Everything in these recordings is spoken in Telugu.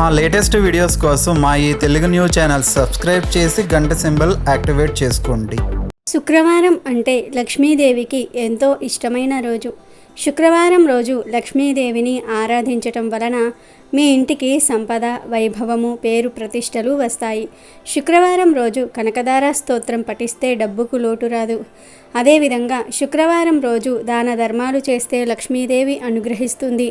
మా లేటెస్ట్ వీడియోస్ కోసం మా ఈ తెలుగు న్యూస్ ఛానల్ సబ్స్క్రైబ్ చేసి గంట సింబల్ యాక్టివేట్ చేసుకోండి. శుక్రవారం అంటే లక్ష్మీదేవికి ఎంతో ఇష్టమైన రోజు. శుక్రవారం రోజు లక్ష్మీదేవిని ఆరాధించటం వలన మీ ఇంటికి సంపద వైభవము పేరు ప్రతిష్టలు వస్తాయి. శుక్రవారం రోజు కనకదార స్తోత్రం పఠిస్తే డబ్బుకు లోటు రాదు. అదేవిధంగా శుక్రవారం రోజు దాన ధర్మాలు చేస్తే లక్ష్మీదేవి అనుగ్రహిస్తుంది.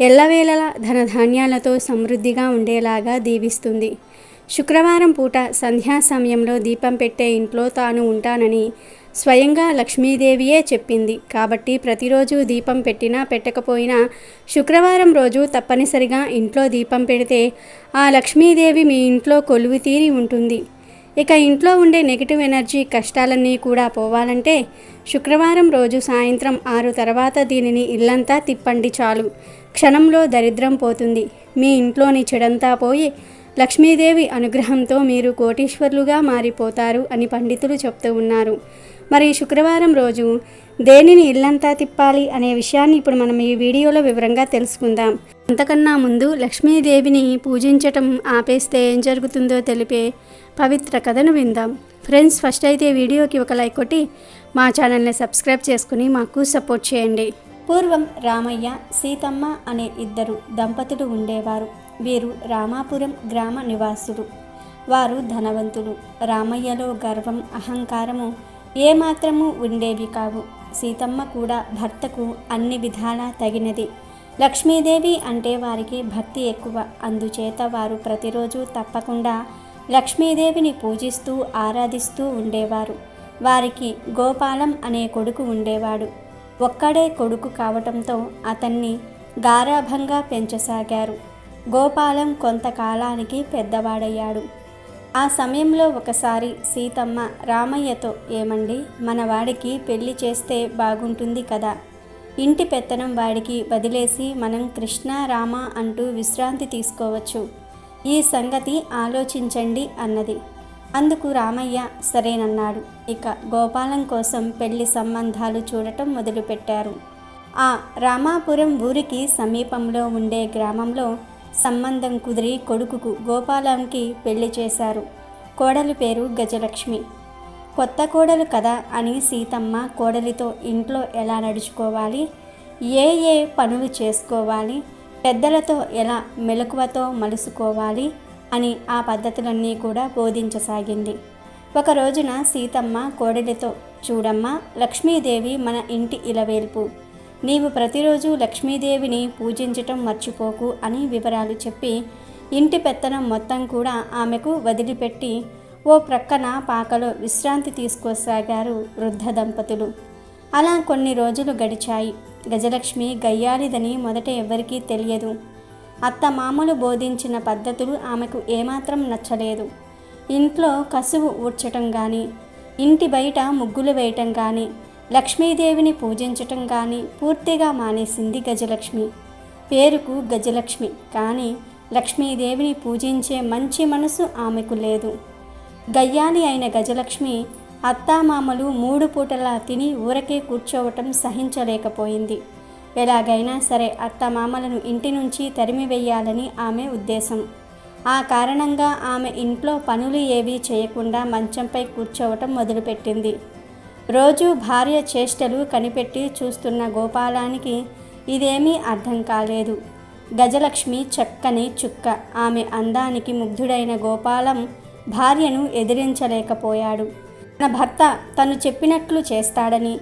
ఎల్లవేళలా ధనధాన్యాలతో సమృద్ధిగా ఉండేలాగా దీవిస్తుంది. శుక్రవారం పూట సంధ్యా సమయంలో దీపం పెట్టే ఇంట్లో తాను ఉంటానని స్వయంగా లక్ష్మీదేవియే చెప్పింది. కాబట్టి ప్రతిరోజు దీపం పెట్టినా పెట్టకపోయినా శుక్రవారం రోజు తప్పనిసరిగా ఇంట్లో దీపం పెడితే ఆ లక్ష్మీదేవి మీ ఇంట్లో కొలువు తీరి ఉంటుంది. ఇక ఇంట్లో ఉండే నెగిటివ్ ఎనర్జీ కష్టాలన్నీ కూడా పోవాలంటే శుక్రవారం రోజు సాయంత్రం ఆరు తర్వాత దీనిని ఇల్లంతా తిప్పండి చాలు. క్షణంలో దరిద్రం పోతుంది. మీ ఇంట్లోని చెడంతా పోయి లక్ష్మీదేవి అనుగ్రహంతో మీరు కోటీశ్వర్లుగా మారిపోతారు అని పండితులు చెప్తూ ఉన్నారు. మరి శుక్రవారం రోజు దేనిని ఇల్లంతా తిప్పాలి అనే విషయాన్ని ఇప్పుడు మనం ఈ వీడియోలో వివరంగా తెలుసుకుందాం. అంతకన్నా ముందు లక్ష్మీదేవిని పూజించటం ఆపేస్తే ఏం జరుగుతుందో తెలిపే పవిత్ర కథను విందాం. ఫ్రెండ్స్ ఫస్ట్ అయితే వీడియోకి ఒక లైక్ కొట్టి మా ఛానల్ని సబ్స్క్రైబ్ చేసుకుని మాకు సపోర్ట్ చేయండి. పూర్వం రామయ్య సీతమ్మ అనే ఇద్దరు దంపతులు ఉండేవారు. వీరు రామాపురం గ్రామ నివాసులు. వారు ధనవంతులు. రామయ్యలో గర్వం అహంకారము ఏమాత్రము ఉండేవి కావు. సీతమ్మ కూడా భర్తకు అన్ని విధాలా తగినది. లక్ష్మీదేవి అంటే వారికి భక్తి ఎక్కువ. అందుచేత వారు ప్రతిరోజు తప్పకుండా లక్ష్మీదేవిని పూజిస్తూ ఆరాధిస్తూ ఉండేవారు. వారికి గోపాలం అనే కొడుకు ఉండేవాడు. ఒక్కడే కొడుకు కావటంతో అతన్ని గారాభంగా పెంచసాగారు. గోపాలం కొంతకాలానికి పెద్దవాడయ్యాడు. ఆ సమయంలో ఒకసారి సీతమ్మ రామయ్యతో ఏమండి మన వాడికి పెళ్ళి చేస్తే బాగుంటుంది కదా. ఇంటి పెత్తనం వాడికి వదిలేసి మనం కృష్ణ రామ అంటూ విశ్రాంతి తీసుకోవచ్చు. ఈ సంగతి ఆలోచించండి అన్నది. అందుకు రామయ్య సరేనన్నాడు. ఇక గోపాలం కోసం పెళ్ళి సంబంధాలు చూడటం మొదలుపెట్టారు. ఆ రామాపురం ఊరికి సమీపంలో ఉండే గ్రామంలో సంబంధం కుదిరి కొడుకుకు గోపాలంకి పెళ్ళి చేశారు. కోడలి పేరు గజలక్ష్మి. కొత్త కోడలు కదా అని సీతమ్మ కోడలితో ఇంట్లో ఎలా నడుచుకోవాలి? ఏ ఏ పనులు చేసుకోవాలి? పెద్దలతో ఎలా మెలకువతో మలుసుకోవాలి అని ఆ పద్ధతులన్నీ కూడా బోధించసాగింది. ఒక రోజున సీతమ్మ కోడలితో చూడమ్మ లక్ష్మీదేవి మన ఇంటి ఇలవేల్పు. నీవు ప్రతిరోజు లక్ష్మీదేవిని పూజించటం మర్చిపోకు అని వివరాలు చెప్పి ఇంటి పెత్తనం మొత్తం కూడా ఆమెకు వదిలిపెట్టి ఓ ప్రక్కన పాకలో విశ్రాంతి తీసుకోసాగారు వృద్ధ దంపతులు. అలా కొన్ని రోజులు గడిచాయి. గజలక్ష్మి గయ్యాలిదని మొదట ఎవరికీ తెలియదు. అత్త మామలు బోధించిన పద్ధతులు ఆమెకు ఏమాత్రం నచ్చలేదు. ఇంట్లో కసువు ఊడ్చటం కానీ ఇంటి బయట ముగ్గులు వేయటం కానీ లక్ష్మీదేవిని పూజించటం కానీ పూర్తిగా మానేసింది గజలక్ష్మి. పేరుకు గజలక్ష్మి కానీ లక్ష్మీదేవిని పూజించే మంచి మనసు ఆమెకు లేదు. గయ్యాలి అయిన గజలక్ష్మి అత్తామామలు మూడు పూటలా తిని ఊరకే కూర్చోవటం సహించలేకపోయింది. ఎలాగైనా సరే అత్తమామలను ఇంటి నుంచి తరిమివేయాలని ఆమె ఉద్దేశం. ఆ కారణంగా ఆమె ఇంట్లో పనులు ఏవీ చేయకుండా మంచంపై కూర్చోవటం మొదలుపెట్టింది. రోజు భార్య చేష్టలు కనిపెట్టి చూస్తున్న గోపాలానికి ఇదేమీ అర్థం కాలేదు. గజలక్ష్మి చక్కని చుక్క. ఆమె అందానికి ముగ్ధుడైన గోపాలం భార్యను ఎదిరించలేకపోయాడు. తన భర్త తను చెప్పినట్లు చేస్తాడని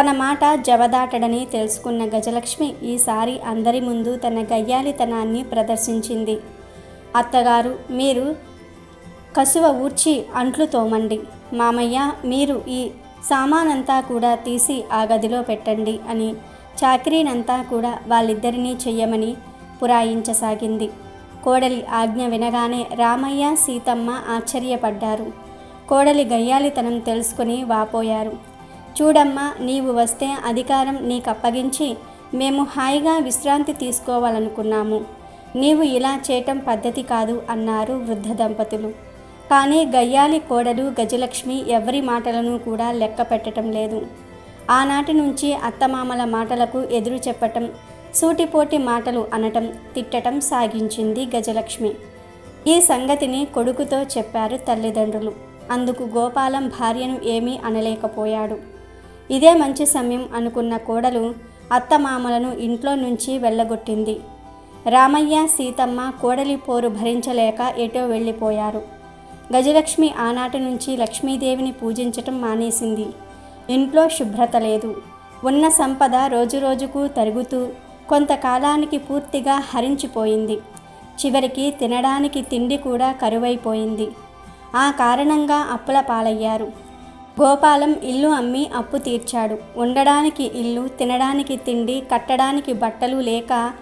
తన మాట జవదాటడని తెలుసుకున్న గజలక్ష్మి ఈసారి అందరి ముందు తన గయ్యాలితనాన్ని ప్రదర్శించింది. అత్తగారు మీరు కసువ ఊడ్చి అంట్లు తోమండి. మామయ్య మీరు ఈ సామానంతా కూడా తీసి ఆ గదిలో పెట్టండి అని చాకరీనంతా కూడా వాళ్ళిద్దరినీ చెయ్యమని పురాయించసాగింది. కోడలి ఆజ్ఞ వినగానే రామయ్య సీతమ్మ ఆశ్చర్యపడ్డారు. కోడలి గయ్యాలితనం తెలుసుకుని వాపోయారు. చూడమ్మా నీవు వస్తే అధికారం నీకు అప్పగించి మేము హాయిగా విశ్రాంతి తీసుకోవాలనుకున్నాము. నీవు ఇలా చేయటం పద్ధతి కాదు అన్నారు వృద్ధ దంపతులు. కానీ గయ్యాలి కోడలు గజలక్ష్మి ఎవరి మాటలను కూడా లెక్క పెట్టడం లేదు. ఆనాటి నుంచి అత్తమామల మాటలకు ఎదురు చెప్పటం సూటిపోటి మాటలు అనటం తిట్టటం సాగించింది గజలక్ష్మి. ఈ సంగతిని కొడుకుతో చెప్పారు తల్లిదండ్రులు. అందుకు గోపాలం భార్యను ఏమీ అనలేకపోయాడు. ఇదే మంచి సమయం అనుకున్న కోడలు అత్తమామలను ఇంట్లో నుంచి వెళ్ళగొట్టింది. రామయ్య సీతమ్మ కోడలి పోరు భరించలేక ఎటో వెళ్ళిపోయారు. గజలక్ష్మి ఆనాటి నుంచి లక్ష్మీదేవిని పూజించటం మానేసింది. ఇంట్లో శుభ్రత లేదు. ఉన్న సంపద రోజురోజుకు తరుగుతూ కొంతకాలానికి పూర్తిగా హరించిపోయింది. చివరికి తినడానికి తిండి కూడా కరువైపోయింది. ఆ కారణంగా అప్పుల పాలయ్యారు. గోపాలం ఇల్లు అమ్మి అప్పు తీర్చాడు. ఉండడానికి ఇల్లు తినడానికి తిండి కట్టడానికి బట్టలు లేక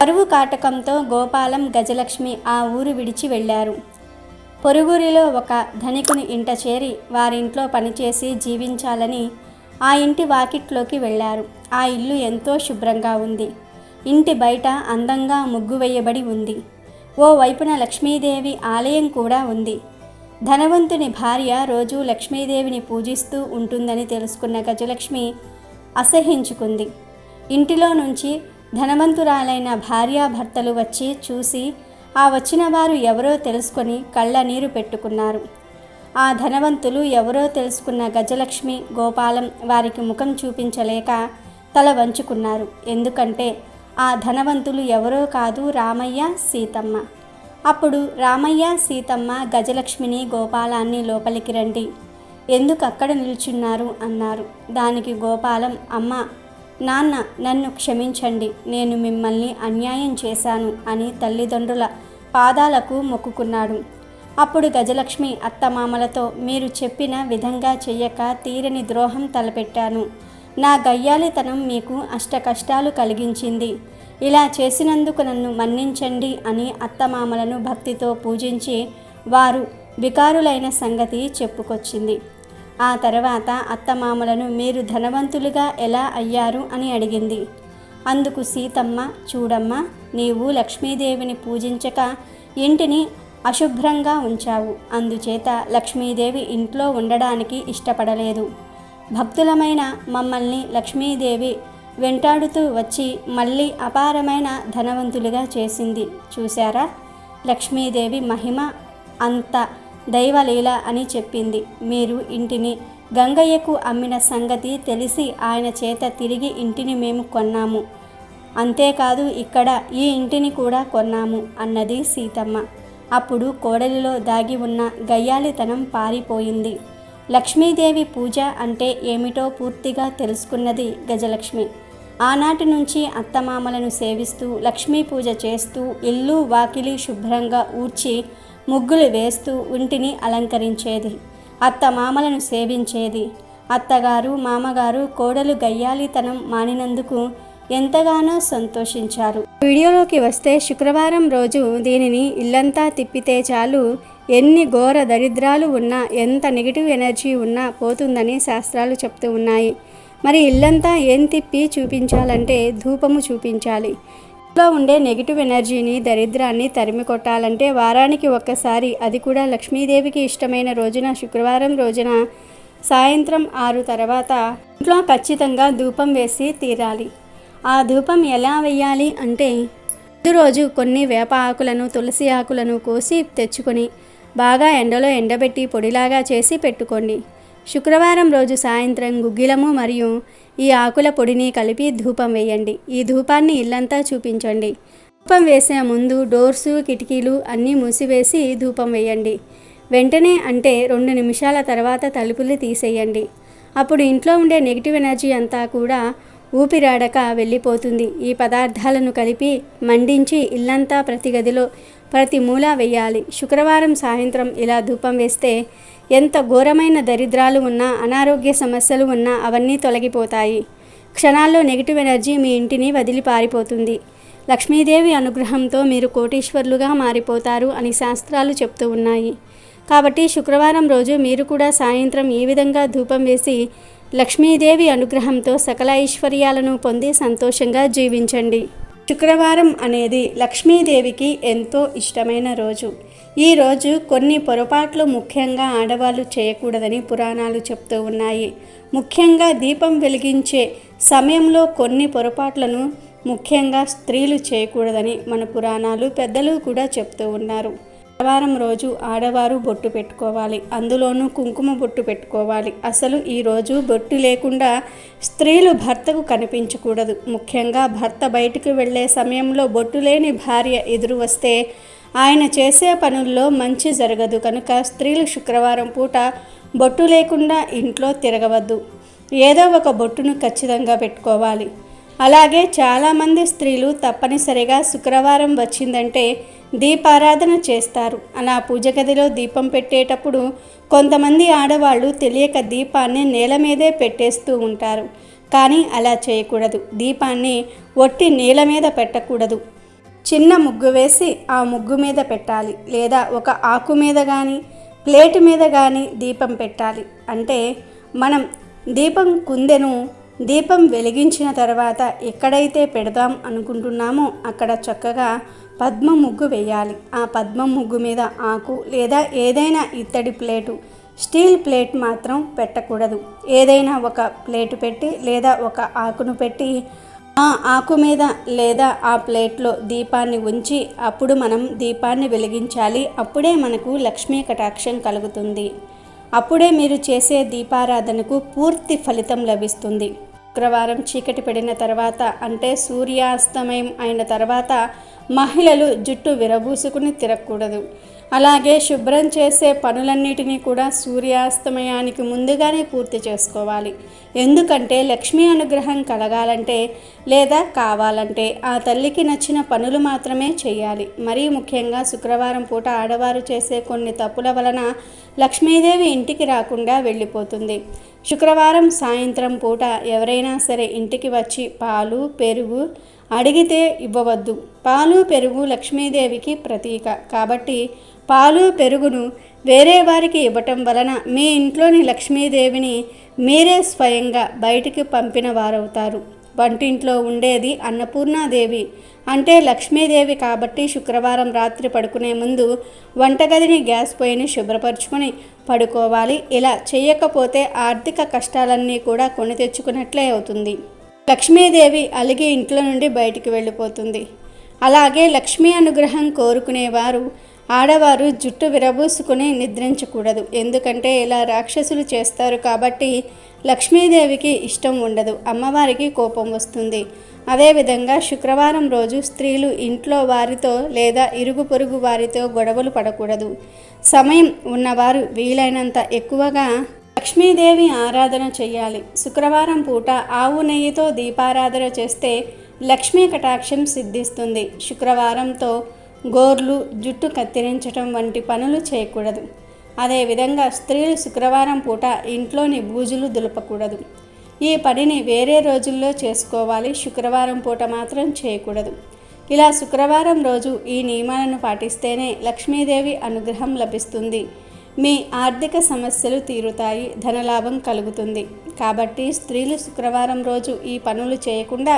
పరువు కాటకంతో గోపాలం గజలక్ష్మి ఆ ఊరు విడిచి వెళ్ళారు. పొరుగురిలో ఒక ధనికుని ఇంట చేరి వారింట్లో పనిచేసి జీవించాలని ఆ ఇంటి వాకిట్లోకి వెళ్ళారు. ఆ ఇల్లు ఎంతో శుభ్రంగా ఉంది. ఇంటి బయట అందంగా ముగ్గు వేయబడి ఉంది. ఓ వైపున లక్ష్మీదేవి ఆలయం కూడా ఉంది. ధనవంతుని భార్య రోజు లక్ష్మీదేవిని పూజిస్తూ ఉంటుందని తెలుసుకున్న గజలక్ష్మి అసహించుకుంది ఇంటిలో నుంచి ధనవంతురాలైన భార్యాభర్తలు వచ్చి చూసి ఆ వచ్చిన వారు ఎవరో తెలుసుకొని కళ్ళనీరు పెట్టుకున్నారు. ఆ ధనవంతులు ఎవరో తెలుసుకున్న గజలక్ష్మి గోపాలం వారికి ముఖం చూపించలేక తల వంచుకున్నారు. ఎందుకంటే ఆ ధనవంతులు ఎవరో కాదు రామయ్య సీతమ్మ. అప్పుడు రామయ్య సీతమ్మ గజలక్ష్మిని గోపాలాన్ని లోపలికి రండి. ఎందుకు అక్కడ నిల్చున్నారు? అన్నారు. దానికి గోపాలం అమ్మ నాన్న నన్ను క్షమించండి. నేను మిమ్మల్ని అన్యాయం చేశాను అని తల్లిదండ్రుల పాదాలకు మొక్కుకున్నాడు. అప్పుడు గజలక్ష్మి అత్తమామలతో మీరు చెప్పిన విధంగా చెయ్యక తీరని ద్రోహం తలపెట్టాను. నా గయ్యాలితనం మీకు అష్ట కష్టాలు కలిగించింది. ఇలా చేసినందుకు నన్ను మన్నించండి అని అత్తమామలను భక్తితో పూజించి వారు వికారులైన సంగతి చెప్పుకొచ్చింది. ఆ తర్వాత అత్తమామలను మీరు ధనవంతులుగా ఎలా అయ్యారు అని అడిగింది. అందుకు సీతమ్మ చూడమ్మా నీవు లక్ష్మీదేవిని పూజించక ఇంటిని అశుభ్రంగా ఉంచావు. అందుచేత లక్ష్మీదేవి ఇంట్లో ఉండడానికి ఇష్టపడలేదు. భక్తులమైన మమ్మల్ని లక్ష్మీదేవి వెంటాడుతూ వచ్చి మళ్ళీ అపారమైన ధనవంతులుగా చేసింది. చూశారా? లక్ష్మీదేవి మహిమ అంత దైవలీల అని చెప్పింది. మీరు ఇంటిని గంగయ్యకు అమ్మిన సంగతి తెలిసి ఆయన చేత తిరిగి ఇంటిని మేము కొన్నాము. అంతేకాదు ఇక్కడ ఈ ఇంటిని కూడా కొన్నాము అన్నది సీతమ్మ. అప్పుడు కోడలిలో దాగి ఉన్న గయ్యాలితనం పారిపోయింది. లక్ష్మీదేవి పూజ అంటే ఏమిటో పూర్తిగా తెలుసుకున్నది గజలక్ష్మి. ఆనాటి నుంచి అత్తమామలను సేవిస్తూ లక్ష్మీ పూజ చేస్తూ ఇల్లు వాకిలి శుభ్రంగా ఊడ్చి ముగ్గులు వేస్తూ ఇంటిని అలంకరించేది. అత్తమామలను సేవించేది. అత్తగారు మామగారు కోడలు గయ్యాలితనం మానినందుకు ఎంతగానో సంతోషించారు. వీడియోలోకి వస్తే శుక్రవారం రోజు దీనిని ఇల్లంతా తిప్పితే చాలు ఎన్ని ఘోర దరిద్రాలు ఉన్నా ఎంత నెగిటివ్ ఎనర్జీ ఉన్నా పోతుందని శాస్త్రాలు చెప్తూ ఉన్నాయి. మరి ఇల్లంతా ఏం తిప్పి చూపించాలంటే ధూపము చూపించాలి. ఇంట్లో ఉండే నెగిటివ్ ఎనర్జీని దరిద్రాన్ని తరిమి కొట్టాలంటే వారానికి ఒక్కసారి అది కూడా లక్ష్మీదేవికి ఇష్టమైన రోజున శుక్రవారం రోజున సాయంత్రం ఆరు తర్వాత ఇంట్లో ఖచ్చితంగా ధూపం వేసి తీరాలి. ఆ ధూపం ఎలా వేయాలి అంటే రోజు కొన్ని వేప ఆకులను తులసి ఆకులను కోసి తెచ్చుకొని బాగా ఎండలో ఎండబెట్టి పొడిలాగా చేసి పెట్టుకోండి. శుక్రవారం రోజు సాయంత్రం గుగ్గిలము మరియు ఈ ఆకుల పొడిని కలిపి ధూపం వేయండి. ఈ ధూపాన్ని ఇల్లంతా చూపించండి. ధూపం వేసే ముందు డోర్సు కిటికీలు అన్నీ మూసివేసి ధూపం వేయండి. వెంటనే అంటే రెండు నిమిషాల తర్వాత తలుపులు తీసేయండి. అప్పుడు ఇంట్లో ఉండే నెగిటివ్ ఎనర్జీ అంతా కూడా ఊపిరాడక వెళ్ళిపోతుంది. ఈ పదార్థాలను కలిపి మండించి ఇల్లంతా ప్రతి గదిలో ప్రతి మూలా వేయాలి శుక్రవారం సాయంత్రం ఇలా ధూపం వేస్తే ఎంత ఘోరమైన దరిద్రాలు ఉన్నా అనారోగ్య సమస్యలు ఉన్నా అవన్నీ తొలగిపోతాయి. క్షణాల్లో నెగిటివ్ ఎనర్జీ మీ ఇంటిని వదిలి పారిపోతుంది. లక్ష్మీదేవి అనుగ్రహంతో మీరు కోటీశ్వర్లుగా మారిపోతారు అని శాస్త్రాలు చెప్తూ ఉన్నాయి. కాబట్టి శుక్రవారం రోజు మీరు కూడా సాయంత్రం ఈ విధంగా ధూపం వేసి లక్ష్మీదేవి అనుగ్రహంతో సకల ఐశ్వర్యాలను పొంది సంతోషంగా జీవించండి. శుక్రవారం అనేది లక్ష్మీదేవికి ఎంతో ఇష్టమైన రోజు. ఈ రోజు కొన్ని పొరపాట్లు ముఖ్యంగా ఆడవాళ్ళు చేయకూడదని పురాణాలు చెప్తూ ఉన్నాయి. ముఖ్యంగా దీపం వెలిగించే సమయంలో కొన్ని పొరపాట్లను ముఖ్యంగా స్త్రీలు చేయకూడదని మన పురాణాలు పెద్దలు కూడా చెప్తూ ఉన్నారు. శుక్రవారం రోజు ఆడవారు బొట్టు పెట్టుకోవాలి. అందులోనూ కుంకుమ బొట్టు పెట్టుకోవాలి. అసలు ఈ రోజు బొట్టు లేకుండా స్త్రీలు భర్తకు కనిపించకూడదు. ముఖ్యంగా భర్త బయటికి వెళ్ళే సమయంలో బొట్టు లేని భార్య ఎదురు వస్తే ఆయన చేసే పనుల్లో మంచి జరగదు. కనుక స్త్రీలు శుక్రవారం పూట బొట్టు లేకుండా ఇంట్లో తిరగవద్దు. ఏదో ఒక బొట్టును ఖచ్చితంగా పెట్టుకోవాలి. అలాగే చాలామంది స్త్రీలు తప్పనిసరిగా శుక్రవారం వచ్చిందంటే దీపారాధన చేస్తారు. అలా పూజ గదిలో దీపం పెట్టేటప్పుడు కొంతమంది ఆడవాళ్ళు తెలియక దీపాన్ని నేల మీదే పెట్టేస్తూ ఉంటారు. కానీ అలా చేయకూడదు. దీపాన్ని ఒట్టి నేల మీద పెట్టకూడదు. చిన్న ముగ్గు వేసి ఆ ముగ్గు మీద పెట్టాలి. లేదా ఒక ఆకు మీద కానీ ప్లేట్ మీద కానీ దీపం పెట్టాలి. అంటే మనం దీపం కుందెను దీపం వెలిగించిన తర్వాత ఎక్కడైతే పెడదాం అనుకుంటున్నామో అక్కడ చక్కగా పద్మ ముగ్గు వేయాలి. ఆ పద్మ ముగ్గు మీద ఆకు లేదా ఏదైనా ఇత్తడి ప్లేటు స్టీల్ ప్లేట్ మాత్రం పెట్టకూడదు. ఏదైనా ఒక ప్లేటు పెట్టి లేదా ఒక ఆకును పెట్టి ఆ ఆకు మీద లేదా ఆ ప్లేట్లో దీపాన్ని ఉంచి అప్పుడు మనం దీపాన్ని వెలిగించాలి. అప్పుడే మనకు లక్ష్మీ కటాక్షం కలుగుతుంది. అప్పుడే మీరు చేసే దీపారాధనకు పూర్తి ఫలితం లభిస్తుంది. శుక్రవారం చీకటి పడిన తర్వాత అంటే సూర్యాస్తమయం అయిన తర్వాత మహిళలు జుట్టు విరబూసుకుని తిరగకూడదు. అలాగే శుభ్రం చేసే పనులన్నిటినీ కూడా సూర్యాస్తమయానికి ముందుగానే పూర్తి చేసుకోవాలి. ఎందుకంటే లక్ష్మీ అనుగ్రహం కలగాలంటే లేదా కావాలంటే ఆ తల్లికి నచ్చిన పనులు మాత్రమే చేయాలి. మరీ ముఖ్యంగా శుక్రవారం పూట ఆడవారు చేసే కొన్ని తప్పుల వలన లక్ష్మీదేవి ఇంటికి రాకుండా వెళ్ళిపోతుంది. శుక్రవారం సాయంత్రం పూట ఎవరైనా సరే ఇంటికి వచ్చి పాలు పెరుగు అడిగితే ఇవ్వవద్దు. పాలు పెరుగు లక్ష్మీదేవికి ప్రతీక. కాబట్టి పాలు పెరుగును వేరే వారికి ఇవ్వటం వలన మీ ఇంట్లోని లక్ష్మీదేవిని మీరే స్వయంగా బయటికి పంపిన వారవుతారు. వంటింట్లో ఉండేది అన్నపూర్ణాదేవి. అంటే లక్ష్మీదేవి కాబట్టి శుక్రవారం రాత్రి పడుకునే ముందు వంటగదిని గ్యాస్ పొయ్యిని శుభ్రపరుచుకొని పడుకోవాలి. ఇలా చేయకపోతే ఆర్థిక కష్టాలన్నీ కూడా కొని తెచ్చుకున్నట్లే అవుతుంది. లక్ష్మీదేవి అలిగి ఇంట్లో నుండి బయటికి వెళ్ళిపోతుంది. అలాగే లక్ష్మీ అనుగ్రహం కోరుకునేవారు. ఆడవారు జుట్టు విరబూసుకుని నిద్రించకూడదు. ఎందుకంటే ఇలా రాక్షసులు చేస్తారు కాబట్టి లక్ష్మీదేవికి ఇష్టం ఉండదు. అమ్మవారికి కోపం వస్తుంది. అదేవిధంగా శుక్రవారం రోజు స్త్రీలు ఇంట్లో వారితో లేదా ఇరుగు పొరుగు వారితో గొడవలు పడకూడదు. సమయం ఉన్నవారు వీలైనంత ఎక్కువగా లక్ష్మీదేవి ఆరాధన చేయాలి శుక్రవారం పూట ఆవు నెయ్యితో దీపారాధన చేస్తే లక్ష్మీ కటాక్షం సిద్ధిస్తుంది. శుక్రవారంతో గోర్లు జుట్టు కత్తిరించటం వంటి పనులు చేయకూడదు. అదేవిధంగా స్త్రీలు శుక్రవారం పూట ఇంట్లోని బూజులు దులపకూడదు. ఈ పనిని వేరే రోజుల్లో చేసుకోవాలి. శుక్రవారం పూట మాత్రం చేయకూడదు. ఇలా శుక్రవారం రోజు ఈ నియమాలను పాటిస్తేనే లక్ష్మీదేవి అనుగ్రహం లభిస్తుంది. మీ ఆర్థిక సమస్యలు తీరుతాయి ధనలాభం కలుగుతుంది. కాబట్టి స్త్రీలు శుక్రవారం రోజు ఈ పనులు చేయకుండా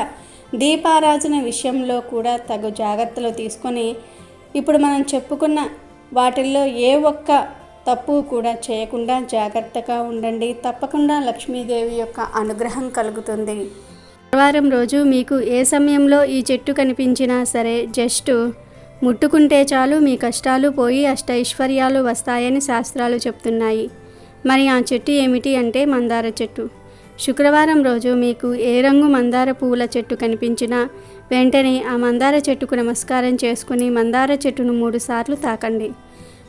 దీపారాజన విషయంలో కూడా తగు జాగ్రత్తలు తీసుకొని ఇప్పుడు మనం చెప్పుకున్న వాటిల్లో ఏ ఒక్క తప్పు కూడా చేయకుండా జాగ్రత్తగా ఉండండి. తప్పకుండా లక్ష్మీదేవి యొక్క అనుగ్రహం కలుగుతుంది. శుక్రవారం రోజు మీకు ఏ సమయంలో ఈ చెట్టు కనిపించినా సరే జస్ట్ ముట్టుకుంటే చాలు మీ కష్టాలు పోయి అష్టైశ్వర్యాలు వస్తాయని శాస్త్రాలు చెప్తున్నాయి. మరి ఆ చెట్టు ఏమిటి అంటే మందార చెట్టు. శుక్రవారం రోజు మీకు ఏ రంగు మందార పువ్వుల చెట్టు కనిపించినా వెంటనే ఆ మందార చెట్టుకు నమస్కారం చేసుకుని మందార చెట్టును మూడు సార్లు తాకండి.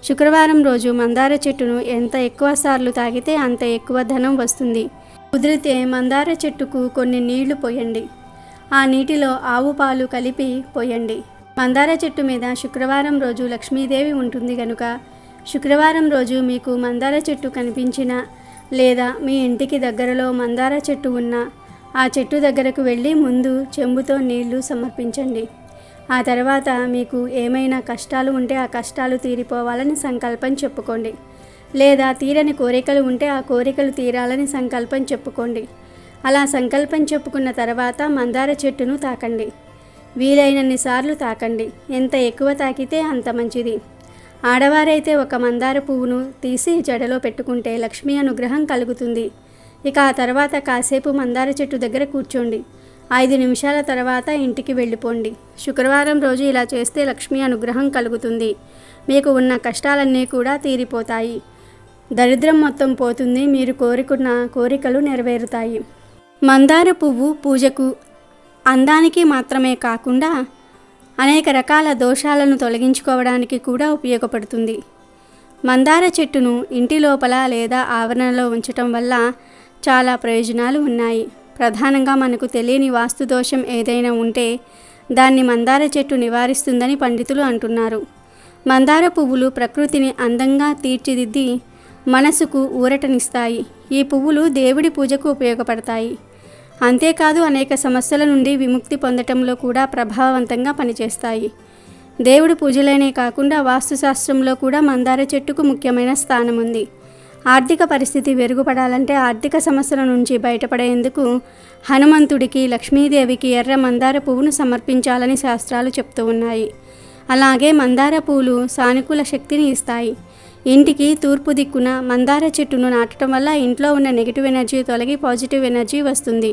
శుక్రవారం రోజు మందార చెట్టును ఎంత ఎక్కువ సార్లు తాగితే అంత ఎక్కువ ధనం వస్తుంది. కుదిరితే మందార చెట్టుకు కొన్ని నీళ్ళు పోయండి. ఆ నీటిలో ఆవు పాలు కలిపి పోయండి. మందార చెట్టు మీద శుక్రవారం రోజు లక్ష్మీదేవి ఉంటుంది కనుక శుక్రవారం రోజు మీకు మందార చెట్టు కనిపించిన లేదా మీ ఇంటికి దగ్గరలో మందార చెట్టు ఉన్న ఆ చెట్టు దగ్గరకు వెళ్ళి ముందు చెంబుతో నీళ్ళు సమర్పించండి. ఆ తర్వాత మీకు ఏమైనా కష్టాలు ఉంటే ఆ కష్టాలు తీరిపోవాలని సంకల్పం చెప్పుకోండి. లేదా తీరని కోరికలు ఉంటే ఆ కోరికలు తీరాలని సంకల్పం చెప్పుకోండి. అలా సంకల్పం చెప్పుకున్న తర్వాత మందార చెట్టును తాకండి. వీలైనన్ని సార్లు తాకండి. ఎంత ఎక్కువ తాకితే అంత మంచిది. ఆడవారైతే ఒక మందార పువ్వును తీసి జడలో పెట్టుకుంటే లక్ష్మీ అనుగ్రహం కలుగుతుంది. ఇక ఆ తర్వాత కాసేపు మందార చెట్టు దగ్గర కూర్చోండి. ఐదు నిమిషాల తర్వాత ఇంటికి వెళ్ళిపోండి. శుక్రవారం రోజు ఇలా చేస్తే లక్ష్మీ అనుగ్రహం కలుగుతుంది. మీకు ఉన్న కష్టాలన్నీ కూడా తీరిపోతాయి. దరిద్రం మొత్తం పోతుంది. మీరు కోరుకున్న కోరికలు నెరవేరుతాయి. మందార పువ్వు పూజకు అందానికి మాత్రమే కాకుండా అనేక రకాల దోషాలను తొలగించుకోవడానికి కూడా ఉపయోగపడుతుంది. మందార చెట్టును ఇంటి లోపల లేదా ఆవరణలో ఉంచటం వల్ల చాలా ప్రయోజనాలు ఉన్నాయి. ప్రధానంగా మనకు తెలియని వాస్తు దోషం ఏదైనా ఉంటే దాన్ని మందార చెట్టు నివారిస్తుందని పండితులు అంటున్నారు. మందార పువ్వులు ప్రకృతిని అందంగా తీర్చిదిద్ది మనసుకు ఊరటనిస్తాయి. ఈ పువ్వులు దేవుడి పూజకు ఉపయోగపడతాయి. అంతేకాదు అనేక సమస్యల నుండి విముక్తి పొందటంలో కూడా ప్రభావవంతంగా పనిచేస్తాయి. దేవుడు పూజలనే కాకుండా వాస్తుశాస్త్రంలో కూడా మందార చెట్టుకు ముఖ్యమైన స్థానం ఉంది ఆర్థిక పరిస్థితి మెరుగుపడాలంటే ఆర్థిక సమస్యల నుంచి బయటపడేందుకు హనుమంతుడికి లక్ష్మీదేవికి ఎర్ర మందార పువ్వును సమర్పించాలని శాస్త్రాలు చెప్తూ ఉన్నాయి. అలాగే మందార పూలు సానుకూల శక్తిని ఇస్తాయి. ఇంటికి తూర్పు దిక్కున మందార చెట్టును నాటడం వల్ల ఇంట్లో ఉన్న నెగిటివ్ ఎనర్జీ తొలగి పాజిటివ్ ఎనర్జీ వస్తుంది.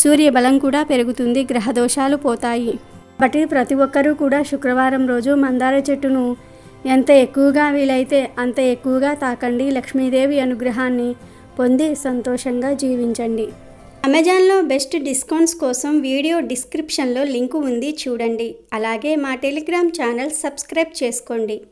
సూర్య బలం కూడా పెరుగుతుంది గ్రహ దోషాలు పోతాయి. కాబట్టి ప్రతి ఒక్కరూ కూడా శుక్రవారం రోజు మందార చెట్టును ఎంత ఎక్కువగా వీలైతే అంత ఎక్కువగా తాకండి. లక్ష్మీదేవి అనుగ్రహాన్ని పొంది సంతోషంగా జీవించండి. అమెజాన్లో బెస్ట్ డిస్కౌంట్స్ కోసం వీడియో డిస్క్రిప్షన్లో లింకు ఉంది చూడండి. అలాగే మా టెలిగ్రామ్ ఛానల్ సబ్స్క్రైబ్ చేసుకోండి.